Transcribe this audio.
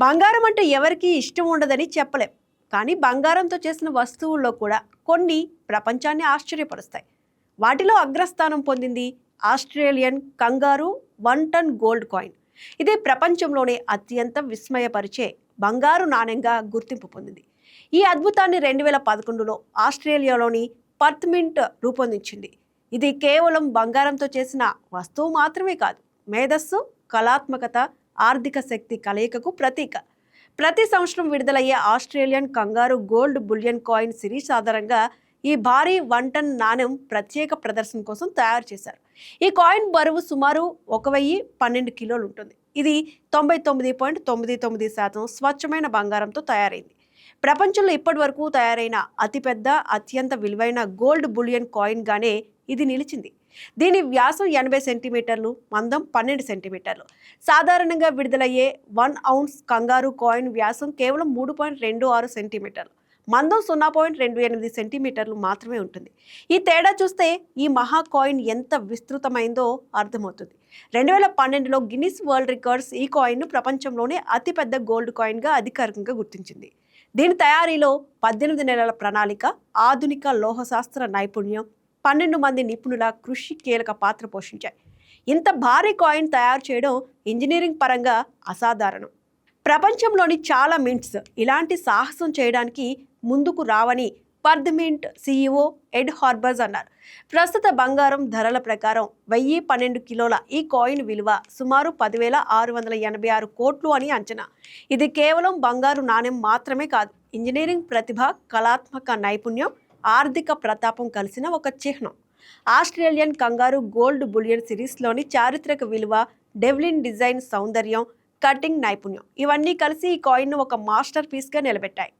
బంగారం అంటే ఎవరికి ఇష్టం ఉండదని చెప్పలేం. కానీ బంగారంతో చేసిన వస్తువుల్లో కూడా కొన్ని ప్రపంచాన్ని ఆశ్చర్యపరుస్తాయి. వాటిలో అగ్రస్థానం పొందింది ఆస్ట్రేలియన్ కంగారు వన్ టన్ గోల్డ్ కాయిన్. ఇది ప్రపంచంలోనే అత్యంత విస్మయపరిచే బంగారు నాణ్యంగా గుర్తింపు పొందింది. ఈ అద్భుతాన్ని రెండు వేల పదకొండులో ఆస్ట్రేలియాలోని పర్త్మింట్ రూపొందించింది. ఇది కేవలం బంగారంతో చేసిన వస్తువు మాత్రమే కాదు మేధస్సు కళాత్మకత ఆర్థిక శక్తి కలయికకు ప్రతీక. ప్రతి సంవత్సరం విడుదలయ్యే ఆస్ట్రేలియన్ కంగారు గోల్డ్ బులియన్ కాయిన్ సిరీస్ ఆధారంగా ఈ భారీ వన్ టన్ నాణెం ప్రత్యేక ప్రదర్శన కోసం తయారు చేశారు. ఈ కాయిన్ బరువు సుమారు ఒక వెయ్యి పన్నెండు కిలోలు ఉంటుంది. ఇది తొంభై తొమ్మిది పాయింట్ తొమ్మిది తొమ్మిది శాతం స్వచ్ఛమైన బంగారంతో తయారైంది. ప్రపంచంలో ఇప్పటి వరకు తయారైన అతిపెద్ద అత్యంత విలువైన గోల్డ్ బులియన్ కాయిన్గానే ఇది నిలిచింది. దీని వ్యాసం ఎనభై సెంటీమీటర్లు మందం పన్నెండు సెంటీమీటర్లు. సాధారణంగా విడుదలయ్యే వన్ ఔన్స్ కంగారు కాయిన్ వ్యాసం కేవలం మూడు పాయింట్ రెండు ఆరు సెంటీమీటర్లు. మందం సున్నా పాయింట్ రెండు ఎనిమిది సెంటీమీటర్లు మాత్రమే ఉంటుంది. ఈ తేడా చూస్తే ఈ మహా కాయిన్ ఎంత విస్తృతమైందో అర్థమవుతుంది. రెండు వేల పన్నెండులో గిన్నిస్ వరల్డ్ రికార్డ్స్ ఈ కాయిన్ను ప్రపంచంలోనే అతిపెద్ద గోల్డ్ కాయిన్గా అధికారికంగా గుర్తించింది. దీని తయారీలో పద్దెనిమిది నెలల ప్రణాళిక ఆధునిక లోహశాస్త్ర నైపుణ్యం పన్నెండు మంది నిపుణుల కృషి కీలక పాత్ర పోషించాయి. ఇంత భారీ కాయిన్ తయారు చేయడం ఇంజనీరింగ్ పరంగా అసాధారణం. ప్రపంచంలోని చాలా మింట్స్ ఇలాంటి సాహసం చేయడానికి ముందుకు రావని పర్ధమింట్ సీఈఓ ఎడ్ హార్బర్స్ అన్నారు. ప్రస్తుత బంగారం ధరల ప్రకారం వెయ్యి పన్నెండు కిలోల ఈ కాయిన్ విలువ సుమారు పదివేల ఆరు వందల ఎనభై ఆరు కోట్లు అని అంచనా. ఇది కేవలం బంగారు నాణెం మాత్రమే కాదు ఇంజనీరింగ్ ప్రతిభ కళాత్మక నైపుణ్యం ఆర్థిక ప్రతాపం కలిసిన ఒక చిహ్నం. ఆస్ట్రేలియన్ కంగారు గోల్డ్ బులియన్ సిరీస్లోని చారిత్రక విలువ డెవ్లిన్ డిజైన్ సౌందర్యం కటింగ్ నైపుణ్యం ఇవన్నీ కలిసి ఈ కాయిన్ను ఒక మాస్టర్ పీస్గా నిలబెట్టాయి.